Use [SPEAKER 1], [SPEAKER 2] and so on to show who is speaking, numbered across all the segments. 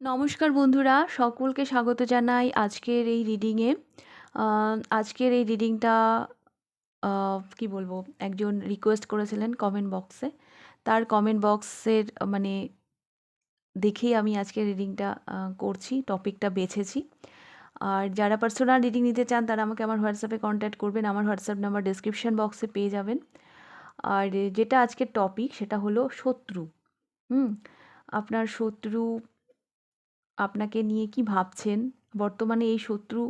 [SPEAKER 1] নমস্কার বন্ধুরা, সকলকে স্বাগত জানাই আজকের এই রিডিংয়ে আজকের এই রিডিংটা কি বলব, একজন রিকোয়েস্ট করেছিলেন কমেন্ট বক্সে তার কমেন্ট বক্সের মানে দেখেই আমি আজকের রিডিংটা করছি টপিকটা বেছেছি। আর যারা পার্সোনাল রিডিং নিতে চান, তারা আমাকে আমার হোয়াটসঅ্যাপে কন্ট্যাক্ট করবেন, আমার হোয়াটসঅ্যাপ নাম্বার ডিসক্রিপশান বক্সে পেয়ে যাবেন। আর যেটা আজকের টপিক সেটা হলো শত্রু। হুম, আপনার শত্রু আপনাকে নিয়ে কি ভাবছেন? বর্তমানে এই শত্রু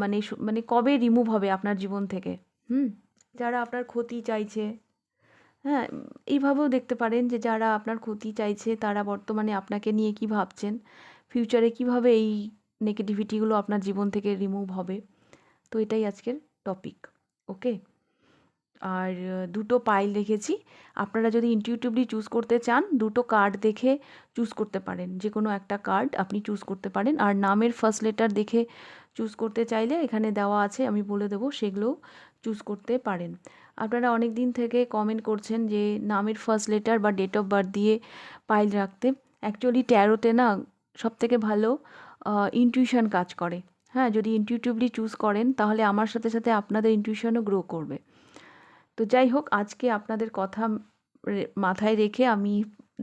[SPEAKER 1] মানে মানে কবে রিমুভ হবে আপনার জীবন থেকে? হুম? যারা আপনার ক্ষতি চাইছে হ্যাঁ এইভাবেও দেখতে পারেন যে যারা আপনার ক্ষতি চাইছে, তারা বর্তমানে আপনাকে নিয়ে কি ভাবছেন? ফিউচারে কীভাবে এই নেগেটিভিটিগুলো আপনার জীবন থেকে রিমুভ হবে? তো এটাই আজকের টপিক ওকে আর দুটো পাইল রেখেছি আপনারা যদি ইনটিউটিভলি চুজ করতে চান, দুটো কার্ড দেখে চুজ করতে পারেন। যে কোনো একটা কার্ড আপনি চুজ করতে পারেন। আর নামের ফার্স্ট লেটার দেখে চুজ করতে চাইলে এখানে দেওয়া আছে, আমি বলে দেবো, সেগুলোও চুজ করতে পারেন। আপনারা অনেক দিন থেকে কমেন্ট করছেন যে নামের ফার্স্ট লেটার বা ডেট অফ বার্থ দিয়ে পাইল রাখতে। অ্যাকচুয়ালি ট্যারোতে না সবথেকে ভালো ইনটিউশন কাজ করে। হ্যাঁ যদি ইনটিউটিভলি চুজ করেন, তাহলে আমার সাথে সাথে আপনাদের ইনটিউশনও গ্রো করবে। তো যাই হোক, আজকে আপনাদের কথা মাথায় রেখে আমি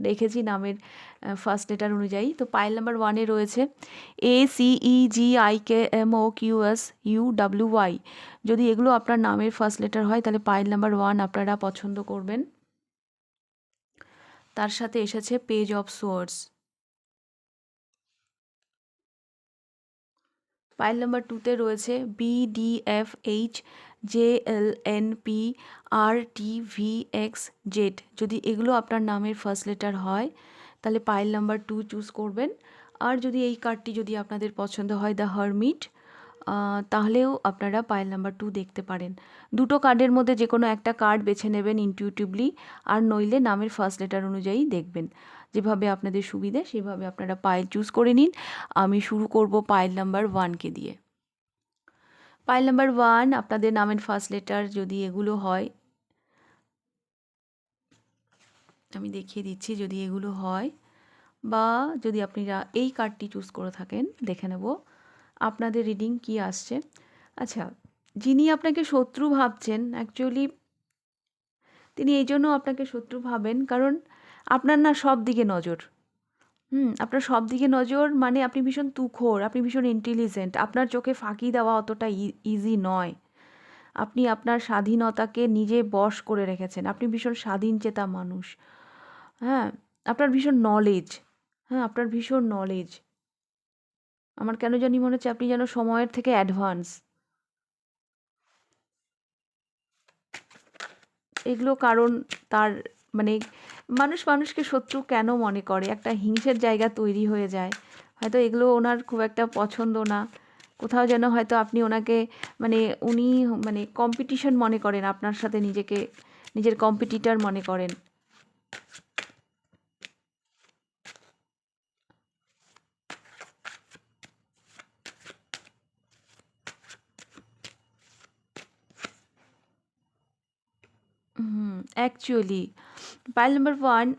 [SPEAKER 1] রেখেছি নামের ফার্স্ট লেটার অনুযায়ী। তো পাইল নাম্বার ওয়ানে রয়েছে A C G I K M O Q S U W Y যদি এগুলো আপনার নামের ফার্স্ট লেটার হয়, তাহলে পাইল নাম্বার ওয়ান আপনারা পছন্দ করবেন। তার সাথে এসেছে page of swords pile number টুতে রয়েছে B D F H J L N P R T V X Z যদি এগুলো আপনার নামের ফার্স্ট লেটার হয়, তাহলে পাইল নাম্বার টু চুজ করবেন। আর যদি এই কার্ডটি যদি আপনাদের পছন্দ হয় দ্য হারমিট তাহলেও আপনারা পাইল নাম্বার টু দেখতে পারেন। দুটো কার্ডের মধ্যে যে কোনো একটা কার্ড বেছে নেবেন ইনটিউটিভলি আর নইলে নামের ফার্স্ট লেটার অনুযায়ী দেখবেন। যেভাবে আপনাদের সুবিধে, সেভাবে আপনারা পাইল চুজ করে নিন। আমি শুরু করব পাইল নাম্বার ওয়ানকে দিয়ে। পাইল নাম্বার ওয়ান আপনাদের নামের ফার্স্ট লেটার যদি এগুলো হয়, আমি দেখিয়ে দিচ্ছি যদি এগুলো হয়, বা যদি আপনারা এই কার্ডটি চুজ করে থাকেন, দেখে নেব। আপনাদের রিডিং কি আসছে? আচ্ছা যিনি আপনাকে শত্রু ভাবছেন অ্যাকচুয়ালি তিনি এই জন্য আপনাকে শত্রু ভাবেন, কারণ আপনার না সব দিকে নজর। হুম, আপনার সব দিকে নজর মানে আপনি ভীষণ তুখোর, আপনি ভীষণ ইন্টেলিজেন্ট আপনার চোখে ফাঁকি দেওয়া অতটা ইজি নয়। আপনি আপনার স্বাধীনতাকে নিজে বশ করে রেখেছেন, আপনি ভীষণ স্বাধীন চেতা মানুষ। হ্যাঁ আপনার ভীষণ নলেজ হ্যাঁ আপনার ভীষণ নলেজ আমার কেন জানি মনে হচ্ছে আপনি যেন সময়ের থেকে অ্যাডভান্স এগুলো কারণ তার মানে মানুষ মানুষকে শত্রু কেন মনে করে? একটা হিংসের জায়গা তৈরি হয়ে যায়। হয়তো এগুলো ওনার খুব একটা পছন্দ না। কোথাও যেন হয়তো আপনি ওনাকে মানে উনি মানে কম্পিটিশন মনে করেন, আপনার সাথে নিজেকে, নিজের কম্পিটিটার মনে করেন। হুম অ্যাকচুয়ালি পাইল নাম্বার ওয়ান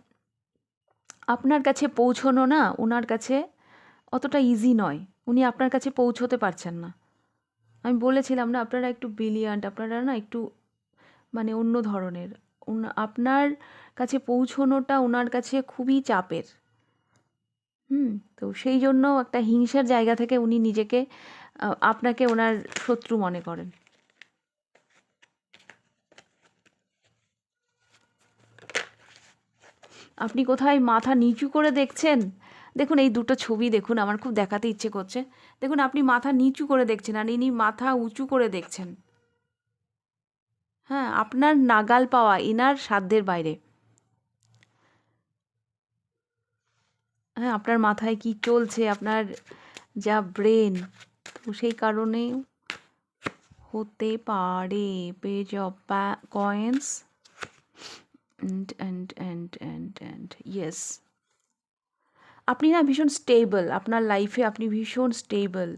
[SPEAKER 1] আপনার কাছে পৌঁছনো না ওনার কাছে অতটা ইজি নয়। উনি আপনার কাছে পৌঁছতে পারছেন না। আমি বলেছিলাম না, আপনারা একটু ব্রিলিয়ান্ট আপনারা না একটু মানে অন্য ধরনের। আপনার কাছে পৌঁছনোটা ওনার কাছে খুবই চাপের। হুম, তো সেই জন্য একটা হিংসার জায়গা থেকে উনি নিজেকে আপনাকে ওনার শত্রু মনে করেন। আপনি কোথায় মাথা নিচু করে দেখছেন? দেখুন, এই দুটো ছবি দেখুন, আমার খুব দেখাতে ইচ্ছে করছে। দেখুন, আপনি মাথা নিচু করে দেখছেন আর ইনি মাথা উঁচু করে দেখছেন। হ্যাঁ আপনার নাগাল পাওয়া ইনার সাধ্যের বাইরে। হ্যাঁ আপনার মাথায় কি চলছে? আপনার যা ব্রেন, তো সেই কারণে হতে পারে। Page of coins and and and and and yes আপনি না ভীষণ স্টেবল আপনার লাইফে আপনি ভীষণ স্টেবল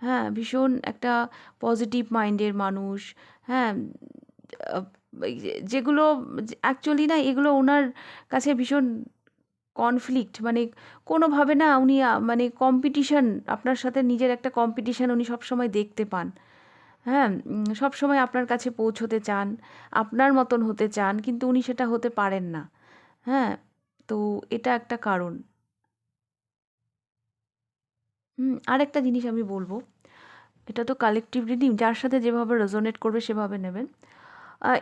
[SPEAKER 1] হ্যাঁ ভীষণ একটা পজিটিভ মাইন্ডের মানুষ হ্যাঁ যেগুলো অ্যাকচুয়ালি না এগুলো ওনার কাছে ভীষণ কনফ্লিক্ট মানে কোনোভাবে না উনি মানে কম্পিটিশন আপনার সাথে নিজের একটা কম্পিটিশান উনি সবসময় দেখতে পান। হ্যাঁ সব সময় আপনার কাছে পৌঁছতে চান, আপনার মতন হতে চান, কিন্তু উনি সেটা হতে পারেন না। হ্যাঁ তো এটা একটা কারণ। হুম, আরেকটা জিনিস আমি বলব। এটা তো কালেকটিভ রিডিং যার সাথে যেভাবে রেজোনেট করবে সেভাবে নেবেন।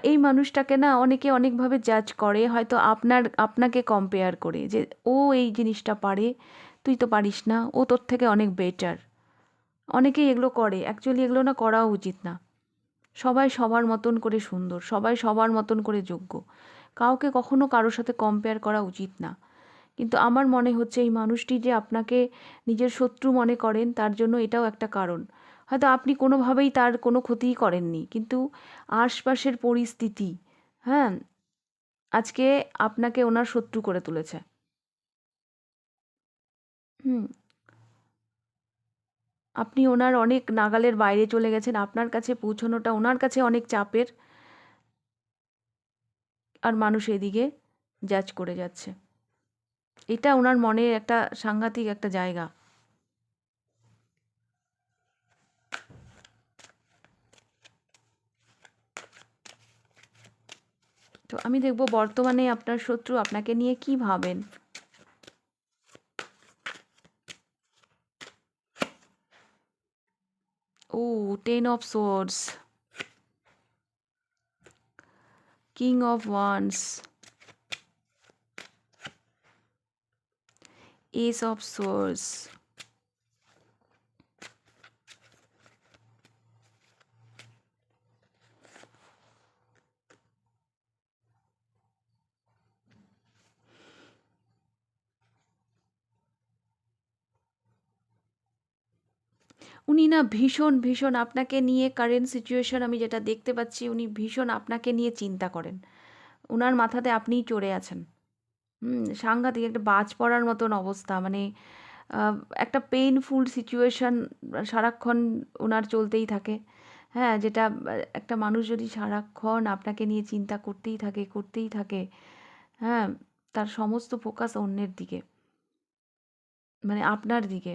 [SPEAKER 1] এই মানুষটাকে না অনেকে অনেকভাবে জাজ করে, হয়তো আপনার, আপনাকে কম্পেয়ার করে যে, ও এই জিনিসটা পারে, তুই তো পারিস না, ও তোর থেকে অনেক বেটার অনেকেই এগুলো করে। অ্যাকচুয়ালি এগুলো না করাও উচিত না। সবাই সবার মতন করে সুন্দর, সবাই সবার মতন করে যোগ্য। কাউকে কখনো কারোর সাথে কম্পেয়ার করা উচিত না। কিন্তু আমার মনে হচ্ছে এই মানুষটি যে আপনাকে নিজের শত্রু মনে করেন, তার জন্য এটাও একটা কারণ। হয়তো আপনি কোনোভাবেই তার কোনো ক্ষতিই করেননি, কিন্তু আশপাশের পরিস্থিতি হ্যাঁ আজকে আপনাকে ওনার শত্রু করে তুলেছে। হুম আপনি ওনার অনেক নাগালের বাইরে চলে গেছেন, আপনার কাছে পৌঁছানোটা ওনার কাছে অনেক চাপের। আর মানুষ এদিকে জাজ করে যাচ্ছে। এটা ওনার মনে একটা সাংঘাতিক একটা জায়গা। তো আমি দেখব বর্তমানে আপনার শত্রু আপনাকে নিয়ে কি ভাবেন। Oh, Ten of Swords. King of Wands. Ace of Swords. উনি না ভীষণ ভীষণ আপনাকে নিয়ে কারেন্ট সিচুয়েশন আমি যেটা দেখতে পাচ্ছি, উনি ভীষণ আপনাকে নিয়ে চিন্তা করেন। ওনার মাথাতে আপনিই চড়ে আছেন। হুম, সাংঘাতিক একটা বাজ পড়ার মতন অবস্থা। মানে একটা পেইনফুল সিচুয়েশান সারাক্ষণ ওনার চলতেই থাকে। হ্যাঁ যেটা, একটা মানুষ যদি সারাক্ষণ আপনাকে নিয়ে চিন্তা করতেই থাকে করতেই থাকে হ্যাঁ তার সমস্ত ফোকাস অন্যের দিকে। মানে আপনার দিকে।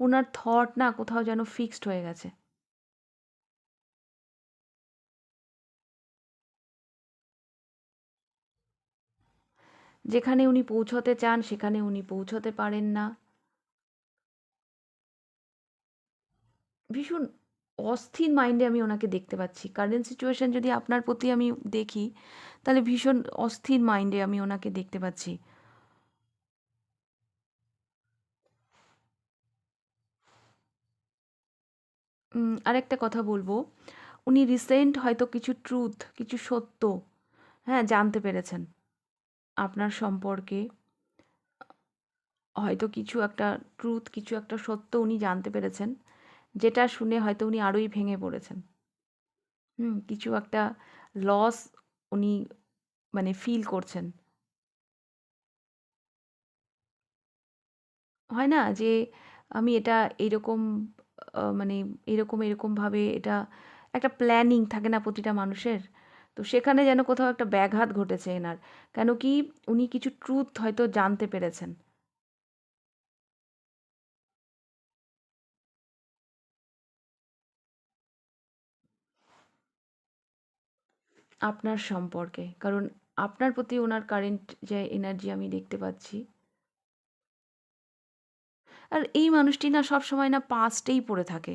[SPEAKER 1] ওনার থট না কোথাও যেন ফিক্সড হয়ে গেছে। যেখানে উনি পৌঁছতে চান, সেখানে উনি পৌঁছতে পারেন না। ভীষণ অস্থির মাইন্ডে আমি ওনাকে দেখতে পাচ্ছি। কারেন্ট সিচুয়েশন যদি আপনার প্রতি আমি দেখি, তাহলে ভীষণ অস্থির মাইন্ডে আমি ওনাকে দেখতে পাচ্ছি। আরেকটা কথা বলব। উনি রিসেন্ট হয়তো কিছু ট্রুথ কিছু সত্য হ্যাঁ জানতে পেরেছেন। আপনার সম্পর্কে হয়তো কিছু একটা ট্রুথ কিছু একটা সত্য উনি জানতে পেরেছেন, যেটা শুনে হয়তো উনি আরোই ভেঙে পড়েছেন। হুম, কিছু একটা লস উনি মানে ফিল করছেন। হয় না যে আমি এটা এইরকম মানে এরকম, এরকমভাবে এটা একটা প্ল্যানিং থাকে না প্রতিটা মানুষের। তো সেখানে যেন কোথাও একটা ব্যাঘাত ঘটেছে এনার। কেন কি উনি কিছু ট্রুথ হয়তো জানতে পেরেছেন। আপনার সম্পর্কে, কারণ আপনার প্রতি ওনার কারেন্ট যে এনার্জি আমি দেখতে পাচ্ছি আর এই মানুষটি না সব সময় না পাস্টেই পড়ে থাকে।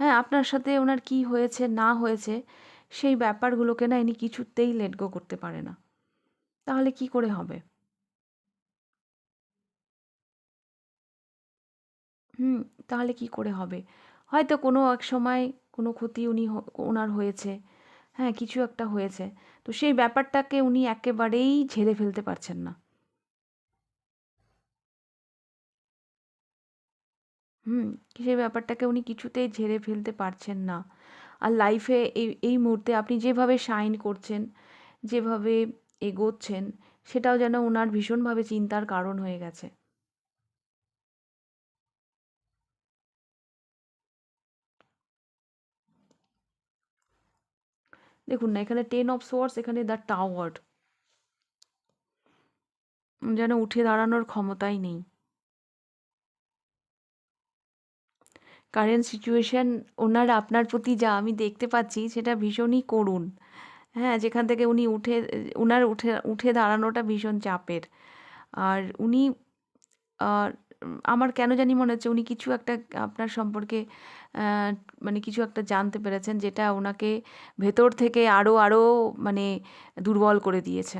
[SPEAKER 1] হ্যাঁ আপনার সাথে ওনার কি হয়েছে, না হয়েছে, সেই ব্যাপারগুলোকে না ইনি কিছুতেই লেট গো করতে পারে না। তাহলে কি করে হবে? হুম, তাহলে কি করে হবে? হয়তো কোনো এক সময় কোনো ক্ষতি উনি ওনার হয়েছে। হ্যাঁ কিছু একটা হয়েছে। তো সেই ব্যাপারটাকে উনি একেবারেই ঝেড়ে ফেলতে পারছেন না। হুম, সেই ব্যাপারটাকে উনি কিছুতেই ঝেড়ে ফেলতে পারছেন না। আর লাইফে এই এই মুহূর্তে আপনি যেভাবে শাইন করছেন, যেভাবে এগোচ্ছেন, সেটাও যেন ওনার ভীষণভাবে চিন্তার কারণ হয়ে গেছে। দেখুন না, এখানে টেন অফ সোয়ার্স এখানে দ্য টাওয়ার যেন উঠে দাঁড়ানোর ক্ষমতাই নেই। কারেন্ট সিচুয়েশান ওনার আপনার প্রতি যা আমি দেখতে পাচ্ছি, সেটা ভীষণই করুণ। হ্যাঁ যেখান থেকে উনি উঠে ওনার উঠে উঠে দাঁড়ানোটা ভীষণ চাপের। আর উনি আমার কেন জানি মনে হচ্ছে উনি কিছু একটা আপনার সম্পর্কে মানে কিছু একটা জানতে পেরেছেন, যেটা ওনাকে ভেতর থেকে আরও আরও মানে দুর্বল করে দিয়েছে।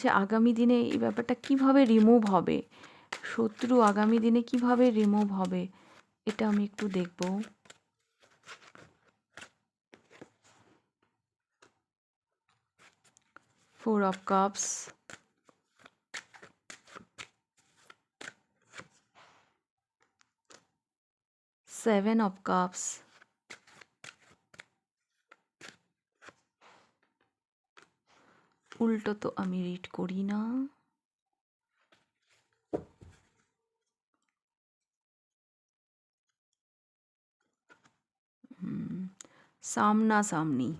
[SPEAKER 1] আচ্ছা আগামী দিনে এই ব্যাপারটা কীভাবে রিমুভ হবে? শত্রু আগামী দিনে কীভাবে রিমুভ হবে? এটা আমি একটু দেখব। Four of cups seven of cups উল্টো তো আমি রিড করি না। সামনাসামনি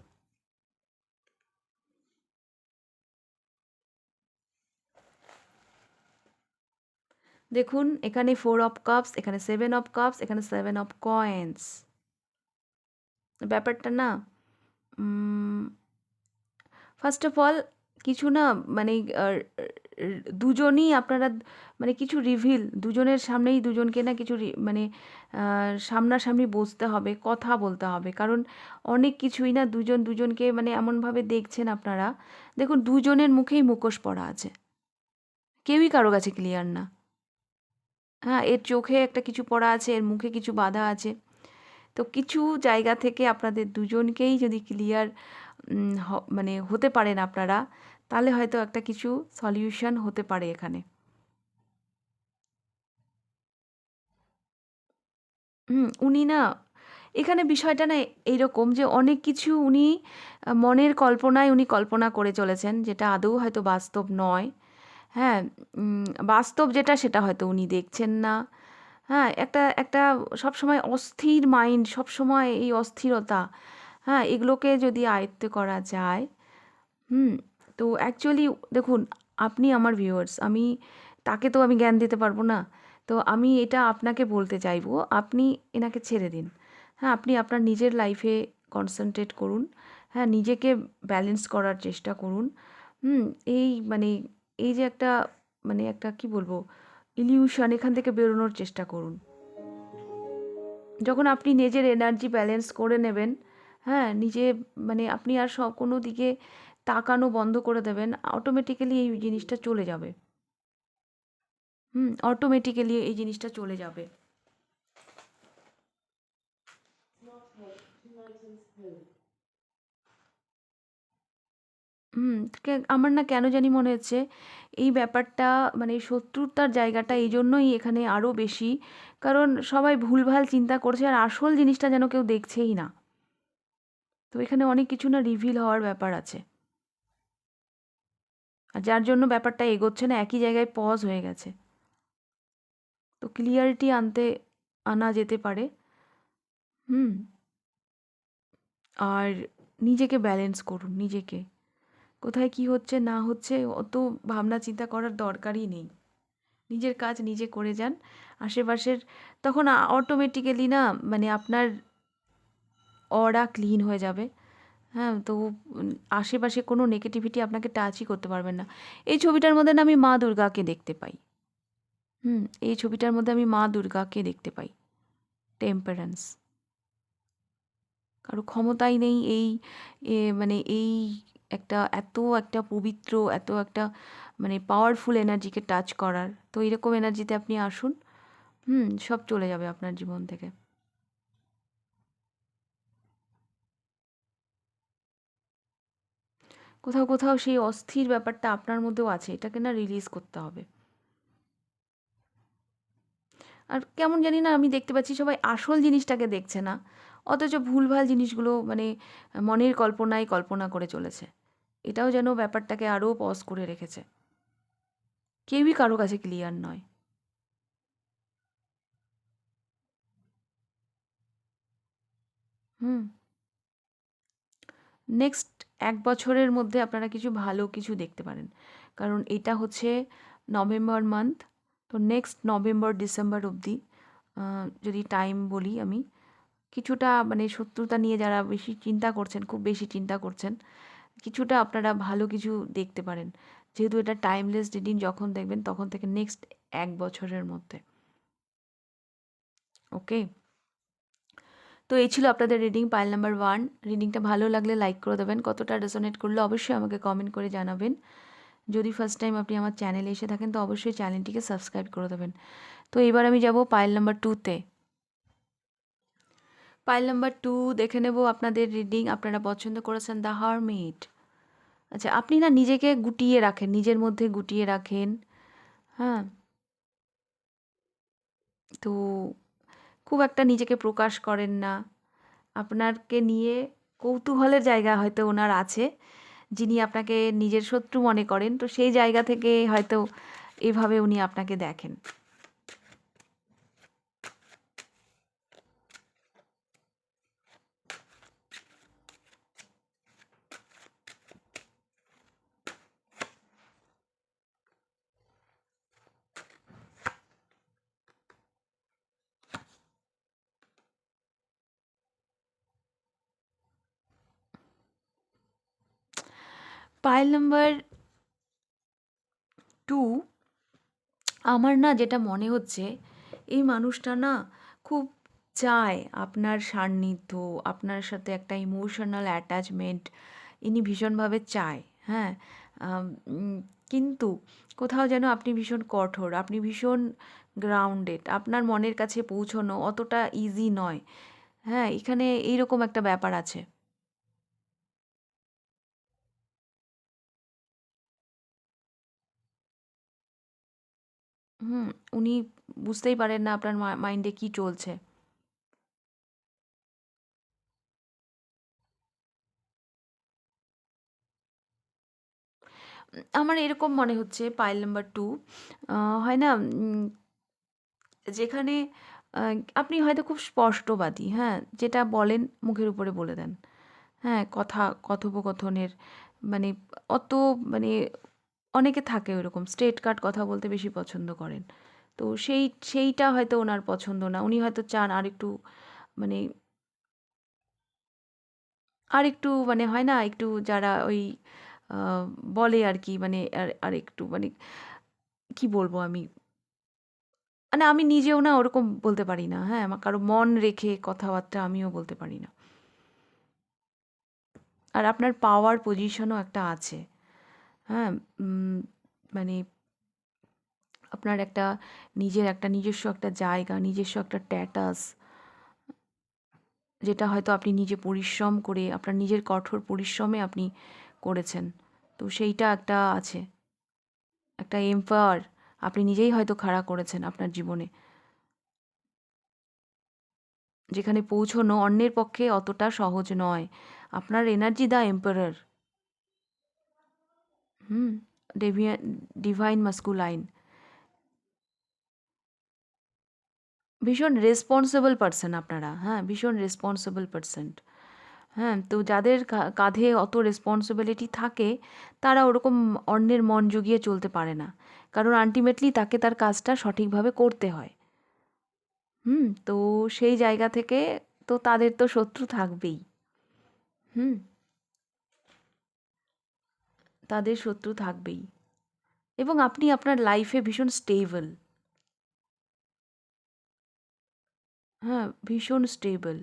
[SPEAKER 1] দেখুন, এখানে ফোর অফ কাপস এখানে সেভেন অফ কাপস এখানে সেভেন অফ কয়েন্স ব্যাপারটা না ফার্স্ট অফ অল কিছু না মানে দুজনই আপনারা মানে কিছু রিভিল দুজনের সামনেই দুজনকে না কিছু মানে সামনাসামনি বসতে হবে, কথা বলতে হবে। কারণ অনেক কিছুই না দুজন দুজনকে মানে এমনভাবে দেখছেন আপনারা। দেখুন, দুজনের মুখেই মুখোশ পড়া আছে। কেউই কারও কাছে ক্লিয়ার না। হ্যাঁ এর চোখে একটা কিছু পড়া আছে, এর মুখে কিছু বাধা আছে। তো কিছু জায়গা থেকে আপনাদের দুজনকেই যদি ক্লিয়ার মানে হতে পারেন আপনারা তাহলে হয়তো একটা কিছু সলিউশন হতে পারে এখানে। হুম, উনি না, এখানে বিষয়টা না এইরকম যে অনেক কিছু উনি, মনের কল্পনায় উনি কল্পনা করে চলেছেন, যেটা আদৌ হয়তো বাস্তব নয়। হ্যাঁ বাস্তব যেটা সেটা হয়তো উনি দেখছেন না। হ্যাঁ একটা একটা সবসময় অস্থির মাইন্ড সবসময় এই অস্থিরতা হ্যাঁ এগুলোকে যদি আয়ত্ত করা যায়, হুম তো অ্যাকচুয়ালি দেখুন, আপনি আমার ভিউয়ার্স আমি, তাকে তো আমি জ্ঞান দিতে পারব না। তো আমি এটা আপনাকে বলতে চাইব, আপনি এনাকে ছেড়ে দিন। হ্যাঁ আপনি আপনার নিজের লাইফে কনসেন্ট্রেট করুন। হ্যাঁ নিজেকে ব্যালেন্স করার চেষ্টা করুন। হুম, এই মানে এই যে একটা মানে একটা কি বলব ইলিউশন এখান থেকে বেরোনোর চেষ্টা করুন। যখন আপনি নিজের এনার্জি ব্যালেন্স করে নেবেন হ্যাঁ নিজে মানে আপনি আর সব কোনো দিকে তাকানো বন্ধ করে দেবেন অটোমেটিক্যালি এই জিনিসটা চলে যাবে। হুম অটোমেটিক্যালি এই জিনিসটা চলে যাবে। হুম আমার না কেন জানি মনে হচ্ছে, এই ব্যাপারটা মানে শত্রুতার জায়গাটা এই জন্যই এখানে আরও বেশি, কারণ সবাই ভুলভাল চিন্তা করছে আর আসল জিনিসটা যেন কেউ দেখছেই না। তো এখানে অনেক কিছু না রিভিল হওয়ার ব্যাপার আছে। আর যার জন্য ব্যাপারটা এগোচ্ছে না, একই জায়গায় পজ হয়ে গেছে। তো ক্লিয়ারিটি আনতে, আনা যেতে পারে। হুম। আর নিজেকে ব্যালেন্স করুন, নিজেকে। কোথায় কি হচ্ছে, না হচ্ছে, অত ভাবনা চিন্তা করার দরকারই নেই। নিজের কাজ নিজে করে যান। আশেপাশের, তখন অটোমেটিক্যালি না মানে আপনার অরা ক্লিন হয়ে যাবে। হ্যাঁ তো আশেপাশে কোনো নেগেটিভিটি আপনাকে টাচই করতে পারবেন না। এই ছবিটার মধ্যে না আমি মা দুর্গাকে দেখতে পাই। হুম, এই ছবিটার মধ্যে আমি মা দুর্গাকে দেখতে পাই। টেম্পারেন্স কারও ক্ষমতাই নেই এই মানে এই একটা, এত একটা পবিত্র, এত একটা মানে পাওয়ারফুল এনার্জিকে টাচ করার। তো এরকম এনার্জিতে আপনি আসুন। হুম, সব চলে যাবে আপনার জীবন থেকে। কোথাও কোথাও সেই অস্থির ব্যাপারটা আপনার মধ্যেও আছে, এটাকে না রিলিজ করতে হবে। আর কেমন জানি না আমি দেখতে পাচ্ছি সবাই আসল জিনিসটাকে দেখছে না, অথচ ভুলভাল জিনিসগুলো মানে মনের কল্পনায় কল্পনা করে চলেছে। এটাও যেন ব্যাপারটাকে আরও পজ করে রেখেছে। কেউই কারও কাছে ক্লিয়ার নয়। হুম। নেক্সট এক বছরের মধ্যে আপনারা কিছু ভালো কিছু দেখতে পারেন। কারণ এটা হচ্ছে নভেম্বর মান্থ তো নেক্সট নভেম্বর, ডিসেম্বর অবধি যদি টাইম বলি আমি, কিছুটা মানে শত্রুতা নিয়ে যারা বেশি চিন্তা করছেন, খুব বেশি চিন্তা করছেন, কিছুটা আপনারা ভালো কিছু দেখতে পারেন। যেহেতু এটা টাইমলেস রিডিং যখন দেখবেন, তখন থেকে নেক্সট এক বছরের মধ্যে। ওকে তো এই ছিল আপনাদের রিডিং পাইল নাম্বার ওয়ান রিডিংটা ভালো লাগলে লাইক করে দেবেন। কতটা রেজোনেট করলে অবশ্যই আমাকে কমেন্ট করে জানাবেন। যদি ফার্স্ট টাইম আপনি আমার চ্যানেলে এসে থাকেন, তো অবশ্যই চ্যানেলটিকে সাবস্ক্রাইব করে দেবেন। তো এবার আমি যাব পাইল নাম্বার টুতে পাইল নাম্বার টু দেখে নেব আপনাদের রিডিং আপনারা পছন্দ করেছেন দ্য হারমিট আচ্ছা আপনি না নিজেকে গুটিয়ে রাখেন, নিজের মধ্যে গুটিয়ে রাখেন। হ্যাঁ। তো খুব একটা নিজেকে প্রকাশ করেন না। আপনাকে নিয়ে কৌতূহলের জায়গা হয়তো ওনার আছে, যিনি আপনাকে নিজের শত্রু মনে করেন। তো সেই জায়গা থেকে হয়তো এভাবে উনি আপনাকে দেখেন। পাইল নাম্বার টু আমার না যেটা মনে হচ্ছে, এই মানুষটা না খুব চায় আপনার সান্নিধ্য, আপনার সাথে একটা ইমোশনাল অ্যাটাচমেন্ট ইনি ভীষণভাবে চায় হ্যাঁ? কিন্তু কোথাও যেন আপনি ভীষণ কঠোর, আপনি ভীষণ গ্রাউন্ডেড আপনার মনের কাছে পৌঁছনো অতটা ইজি নয় হ্যাঁ? এখানে এইরকম একটা ব্যাপার আছে। হুম উনি বুঝতেই পারেন না আপনার মাইন্ডে কি চলছে। আমার এরকম মনে হচ্ছে পাইল নাম্বার টু হয় না উম, যেখানে আহ, আপনি হয়তো খুব স্পষ্টবাদী হ্যাঁ যেটা বলেন মুখের উপরে বলে দেন। হ্যাঁ কথা কথোপকথনের মানে অত মানে অনেকে থাকে ওরকম স্ট্রেট কাট কথা বলতে বেশি পছন্দ করেন। তো সেই, সেইটা হয়তো ওনার পছন্দ না। উনি হয়তো চান আর একটু মানে আর একটু মানে হয় না, একটু যারা ওই বলে আর কি মানে আর একটু মানে কি বলব আমি? মানে আমি নিজেও না ওরকম বলতে পারি না হ্যাঁ? আমার কারও মন রেখে কথাবার্তা আমিও বলতে পারি না। আর আপনার পাওয়ার পজিশনও একটা আছে। হ্যাঁ মানে আপনার একটা নিজের একটা নিজস্ব একটা জায়গা, নিজস্ব একটা স্ট্যাটাস যেটা হয়তো আপনি নিজে পরিশ্রম করে, আপনার নিজের কঠোর পরিশ্রমে আপনি করেছেন। তো সেইটা একটা আছে। একটা এম্পায়ার আপনি নিজেই হয়তো খাড়া করেছেন আপনার জীবনে। যেখানে পৌঁছনো অন্যের পক্ষে অতটা সহজ নয়। আপনার energy the empire hmm divine masculine ভীষণ রেসপন্সিবল পারসন আপনারা হ্যাঁ ভীষণ রেসপন্সিবল পারসন হ্যাঁ তো যাদের কাঁধে অত রেসপন্সিবিলিটি থাকে তারা ওরকম অন্যের মন জুগিয়ে চলতে পারে না কারণ আলটিমেটলি তাকে তার কাজটা সঠিকভাবে করতে হয় হুম তো সেই জায়গা থেকে তো তাদের তো শত্রু থাকবেই হুম তাদের শত্রু থাকবেই। এবং আপনি আপনার লাইফে ভীষণ স্টেবল হ্যাঁ ভীষণ স্টেবল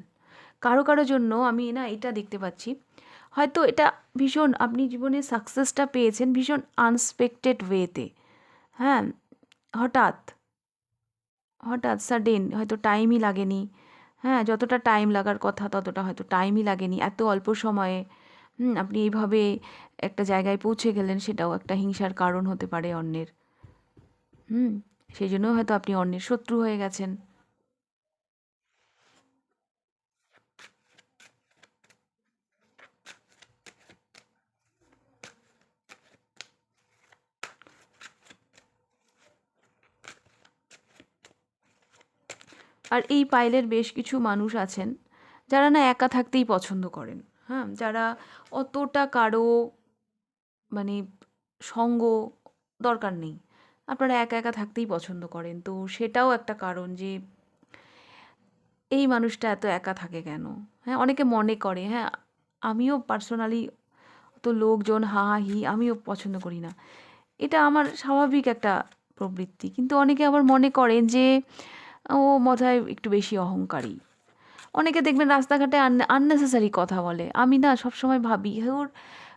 [SPEAKER 1] কারও কারও জন্য আমি না এটা দেখতে পাচ্ছি, হয়তো এটা ভীষণ আপনি জীবনে সাকসেসটা পেয়েছেন ভীষণ আনএক্সপেক্টেড ওয়েতে হ্যাঁ হঠাৎ হঠাৎ সাডেন হয়তো টাইমই লাগেনি। হ্যাঁ যতটা টাইম লাগার কথা ততটা হয়তো টাইমই লাগেনি, এত অল্প সময়ে আপনি এইভাবে একটা জায়গায় পৌঁছে গেলেন, সেটাও একটা হিংসার কারণ হতে পারে অন্যের। হুম, সেই জন্য হয়তো আপনি অন্যের শত্রু হয়ে গেছেন। আর এই পাইলের বেশ কিছু মানুষ আছেন, যারা না একা থাকতেই পছন্দ করেন। হ্যাঁ যারা অতটা কারও মানে সঙ্গ দরকার নেই। আপনারা একা একা থাকতেই পছন্দ করেন। তো সেটাও একটা কারণ যে এই মানুষটা এত একা থাকে কেন? হ্যাঁ অনেকে মনে করে হ্যাঁ আমিও পার্সোনালি তো লোকজন হা হা, হি, আমিও পছন্দ করি না। এটা আমার স্বাভাবিক একটা প্রবৃত্তি। কিন্তু অনেকে আবার মনে করেন যে ও মজায় একটু বেশি অহংকারী। অনেকে দেখবেন রাস্তাঘাটে আননেসেসারি কথা বলে। আমি না সবসময় ভাবি ওর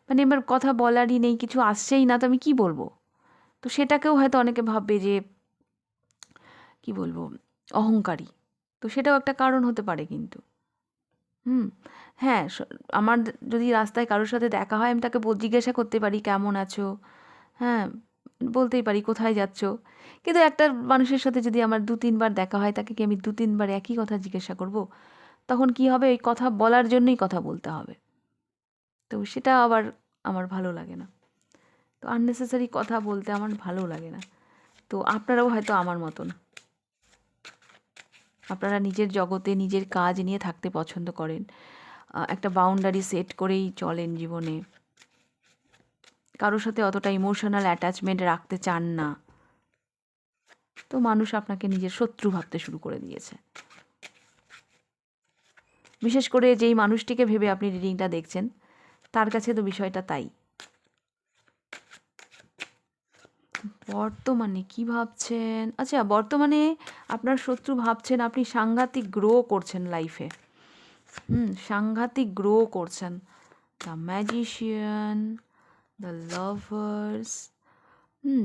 [SPEAKER 1] মানে এবার কথা বলারই নেই, কিছু আসছেই না, তো আমি কি বলব? তো সেটাকেও হয়তো অনেকে ভাববে যে, কি বলব, অহংকারী। তো সেটাও একটা কারণ হতে পারে কিন্তু। হুম হ্যাঁ আমার যদি রাস্তায় কারোর সাথে দেখা হয়, আমি তাকে জিজ্ঞাসা করতে পারি, কেমন আছো? হ্যাঁ বলতেই পারি, কোথায় যাচ্ছ? কিন্তু একটা মানুষের সাথে যদি আমার দু তিনবার দেখা হয়, তাকে কি আমি দু তিনবার একই কথা জিজ্ঞাসা করব? তখন কি হবে? ওই কথা বলার জন্যই কথা বলতে হবে। তো সেটা আবার আমার ভালো লাগে না। তো আননেসেসারি কথা বলতে আমার ভালো লাগে না। তো আপনারাও হয়তো আমার মতন। আপনারা নিজের জগতে নিজের কাজ নিয়ে থাকতে পছন্দ করেন। একটা বাউন্ডারি সেট করেই চলেন জীবনে। কারোর সাথে অতটা ইমোশনাল অ্যাটাচমেন্ট রাখতে চান না। তো মানুষ আপনাকে নিজের শত্রু ভাবতে শুরু করে দিয়েছে। বিশেষ করে যেই মানুষটিকে ভেবে আপনি রিডিংটা দেখছেন, তার কাছে তো বিষয়টা তাই। বর্তমানে কি ভাবছেন? আচ্ছা বর্তমানে আপনার শত্রু ভাবছেন আপনি সাংঘাতিক গ্রো করছেন লাইফে হুম, সাংঘাতিক গ্রো করছেন। The magician the lovers hmm.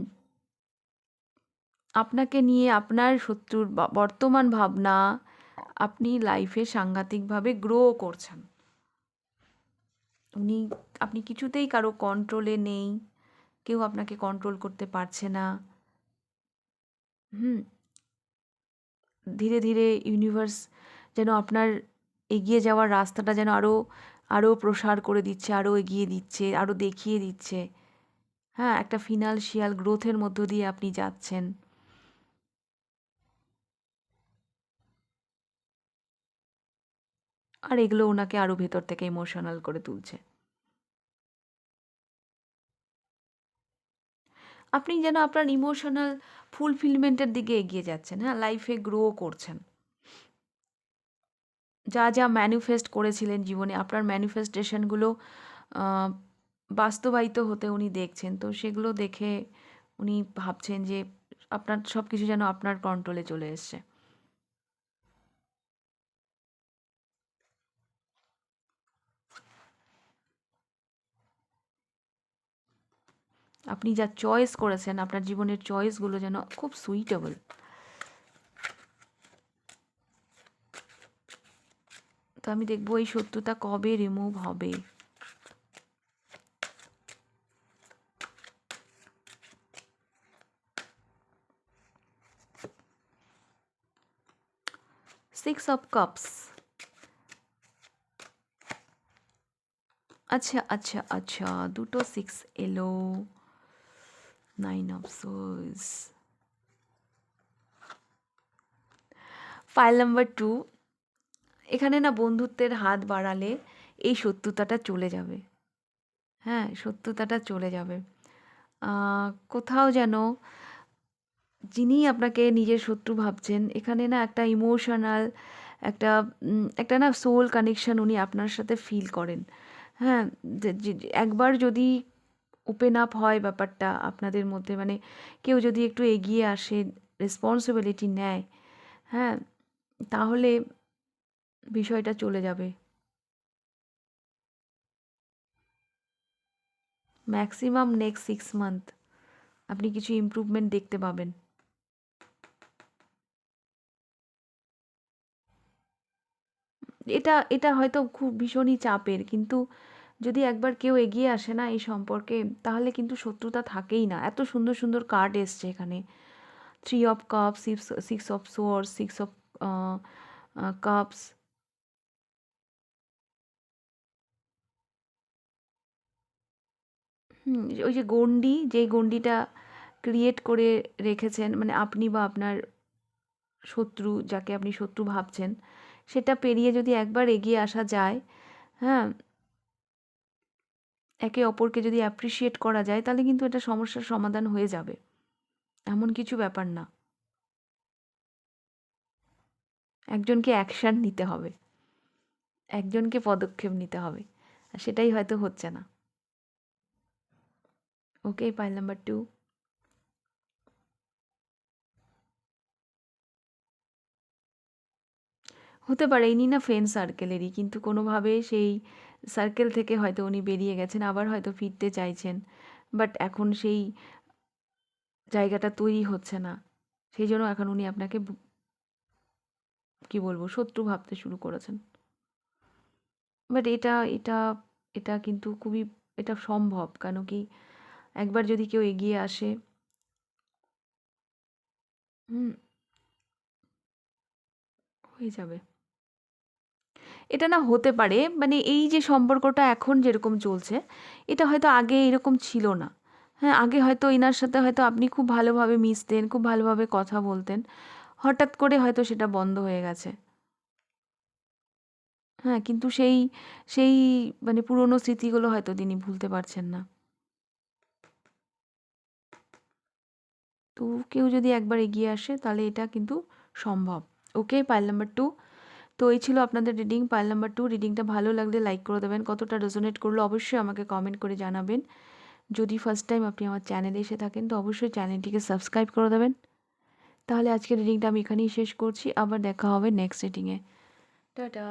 [SPEAKER 1] আপনাকে নিয়ে আপনার শত্রুর বর্তমান ভাবনা আপনি লাইফে সাংঘাতিকভাবে গ্রো করছেন। উনি, আপনি কিছুতেই কারও কন্ট্রোলে নেই, কেউ আপনাকে কন্ট্রোল করতে পারছে না। হুম, ধীরে ধীরে ইউনিভার্স যেন আপনার এগিয়ে যাওয়ার রাস্তাটা যেন আরও আরও প্রসার করে দিচ্ছে আরও এগিয়ে দিচ্ছে আরও দেখিয়ে দিচ্ছে। হ্যাঁ একটা ফিনান্সিয়াল গ্রোথের মধ্য দিয়ে আপনি যাচ্ছেন। আর এগুলো ওনাকে আরও ভেতর থেকে ইমোশনাল করে তুলছে। আপনি যেন আপনার ইমোশনাল ফুলফিলমেন্টের দিকে এগিয়ে যাচ্ছেন হ্যাঁ? লাইফে গ্রো করছেন। যা যা ম্যানিফেস্ট করেছিলেন জীবনে, আপনার ম্যানিফেস্টেশনগুলো বাস্তবায়িত হতে উনি দেখছেন। তো সেগুলো দেখে উনি ভাবছেন যে আপনার সব কিছু যেন আপনার কন্ট্রোলে চলে এসছে। আপনি যা চয়েস করেছেন, আপনার জীবনের চয়েসগুলো যেন খুব সুইটেবল তো আমি দেখব এই শত্রুতা কবে রিমুভ হবে। সিক্স অফ কাপস আচ্ছা আচ্ছা আচ্ছা দুটো সিক্স এলো। নাইন অফ সোজ ফাইল নাম্বার টু এখানে না বন্ধুত্বের হাত বাড়ালে এই শত্রুতাটা চলে যাবে। হ্যাঁ শত্রুতাটা চলে যাবে। কোথাও যেন যিনি আপনাকে নিজের শত্রু ভাবছেন, এখানে না একটা ইমোশনাল একটা একটা না সোল কানেকশন উনি আপনার সাথে ফিল করেন। হ্যাঁ একবার যদি ওপেন আপ হয় ব্যাপারটা আপনাদের মধ্যে। মানে কেউ যদি একটু এগিয়ে আসে রেসপন্সিবিলিটি নেয় হ্যাঁ তাহলে বিষয়টা চলে যাবে। ম্যাক্সিমাম নেক্সট সিক্স মান্থ আপনি কিছু ইমপ্রুভমেন্ট দেখতে পাবেন। এটা এটা হয়তো খুব ভীষণই চাপের, কিন্তু যদি একবার কেউ এগিয়ে আসে না এই সম্পর্কে, তাহলে কিন্তু শত্রুতা থাকেই না। এত সুন্দর সুন্দর কার্ড এসছে এখানে। Three of cups six six of swords six of cups hmm, ওই যে গণ্ডি যে গণ্ডিটা ক্রিয়েট করে রেখেছেন মানে আপনি বা আপনার শত্রু, যাকে আপনি শত্রু ভাবছেন, সেটা পেরিয়ে যদি একবার এগিয়ে আসা যায় হ্যাঁ একে অপরকে যদি অ্যাপ্রিসিয়েট করা যায়, তাহলে কিন্তু এটা সমস্যার সমাধান হয়ে যাবে। এমন কিছু ব্যাপার না। একজনকে অ্যাকশান নিতে হবে। একজনকে পদক্ষেপ নিতে হবে। আর সেটাই হয়তো হচ্ছে না। ওকে, পাইল নাম্বার টু হতে পারে ইনি না ফ্রেন্ড সার্কেলেরই কিন্তু কোনোভাবে সেই সার্কেল থেকে হয়তো উনি বেরিয়ে গেছেন, আবার হয়তো ফিরতে চাইছেন। বাট এখন সেই জায়গাটা তৈরি হচ্ছে না। সেই জন্য এখন উনি আপনাকে কি বলব, শত্রু ভাবতে শুরু করেছেন। বাট এটা এটা এটা কিন্তু খুবই, এটা সম্ভব। কেন কি একবার যদি কেউ এগিয়ে আসে, হুম, হয়ে যাবে। এটা না হতে পারে। মানে এই যে সম্পর্কটা এখন যেরকম চলছে, এটা হয়তো আগে এরকম ছিল না। হ্যাঁ আগে হয়তো এনার সাথে হয়তো আপনি খুব ভালোভাবে মিশতেন, খুব ভালোভাবে কথা বলতেন। হঠাৎ করে হয়তো সেটা বন্ধ হয়ে গেছে। হ্যাঁ কিন্তু সেই সেই মানে পুরনো স্মৃতিগুলো হয়তো তিনি ভুলতে পারছেন না। তো কেউ যদি একবার এগিয়ে আসে, তাহলে এটা কিন্তু সম্ভব। ওকে পাইল নাম্বার টু তো এই ছিল আপনাদের রিডিং পাইল নাম্বার টু রিডিংটা ভালো লাগলে লাইক করে দেবেন। কতটা রেজোনেট করল অবশ্যই আমাকে কমেন্ট করে জানাবেন। যদি ফার্স্ট টাইম আপনি আমার চ্যানেলে এসে থাকেন, তো অবশ্যই চ্যানেলটিকে সাবস্ক্রাইব করে দেবেন। তাহলে আজকের রিডিংটা আমি এখানেই শেষ করছি। আবার দেখা হবে নেক্সট রিডিংয়ে টাটা!